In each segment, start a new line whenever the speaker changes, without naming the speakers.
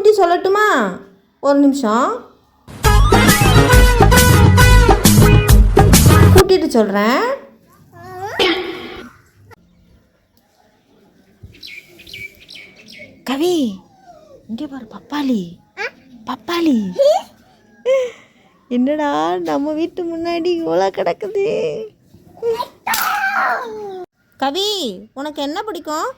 குட்டி சொல்லட்டுமா? ஒரு நிமிஷம். கூட்டிட்டு சொல்கிறேன் கவி இங்கே பாரு பப்பாளி. பப்பாளி. என்னடா நம்ம வீட்டு முன்னாடி இவ்வளோ கிடக்குது? கவி உனக்கு என்ன பிடிக்கும்.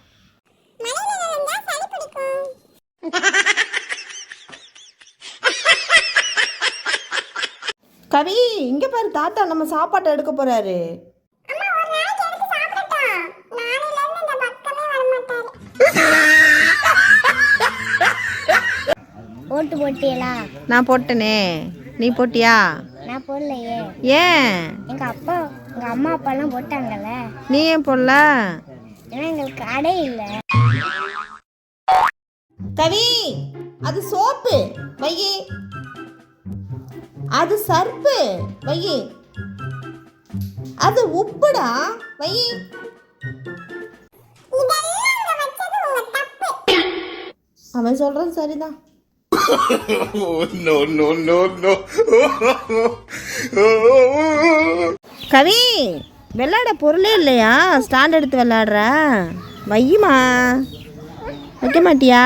கவி இங்க பாரு தாத்தா நம்ம சாப்பாட்டை எடுக்க போறாரு.
ஓட்டு போட்டியலா?
நான் போட்டனே. நீ போட்டியா?
நான் போடலையே.
ஏன்?
எங்க அப்பா எங்க அம்மா அப்பாலாம் போட்டாங்கல்ல?
நீ ஏன் போடல?
ஏன்னா எங்களுக்கு கடை இல்லை.
கவி அது சோப்பு. வையி அது சர்ப்பு. வையி. அது உப்புடா. வையி. அவன் சொல்றது சரிதான். கவி விளையாட பொருளே இல்லையா? ஸ்டாண்ட் எடுத்து விளையாடுற. வையுமா? வைக்க மாட்டியா?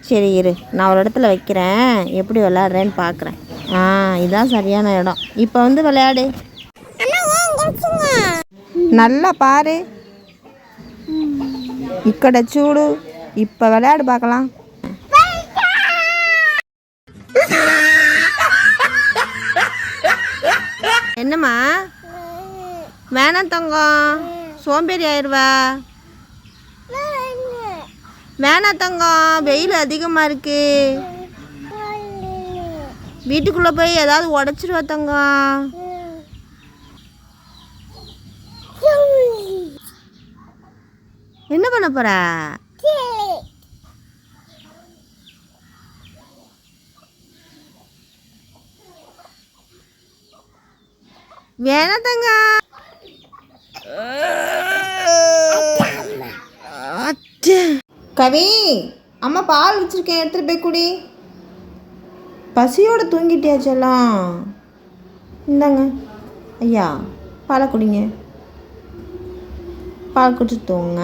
சரி இரு நான் ஒரு இடத்துல வைக்கிறேன். எப்படி விளாட்றேன்னு பார்க்குறேன் ஆ இதான் சரியான இடம் இப்போ வந்து விளையாடு நல்லா பாரு ఇక్కడ చూడు இப்போ விளையாடு பார்க்கலாம் என்னம்மா வேணாம் தங்கம் சோம்பேறி ஆயிடுவா வேணாம் தங்கம் வெயில் அதிகமாக இருக்கு வீட்டுக்குள்ளே போய் ஏதாவது உடச்சிருவா தங்கம் என்ன பண்ண போற? வேணாம் தங்கம் கவி அம்மா பால் வச்சிருக்கேன் எடுத்துட்டு போய் குடி. பசியோடு தூங்கிட்டியாச்செல்லாம் இந்தாங்க. ஐயா பாலை குடிங்க. பால் குடிச்சு தூங்க.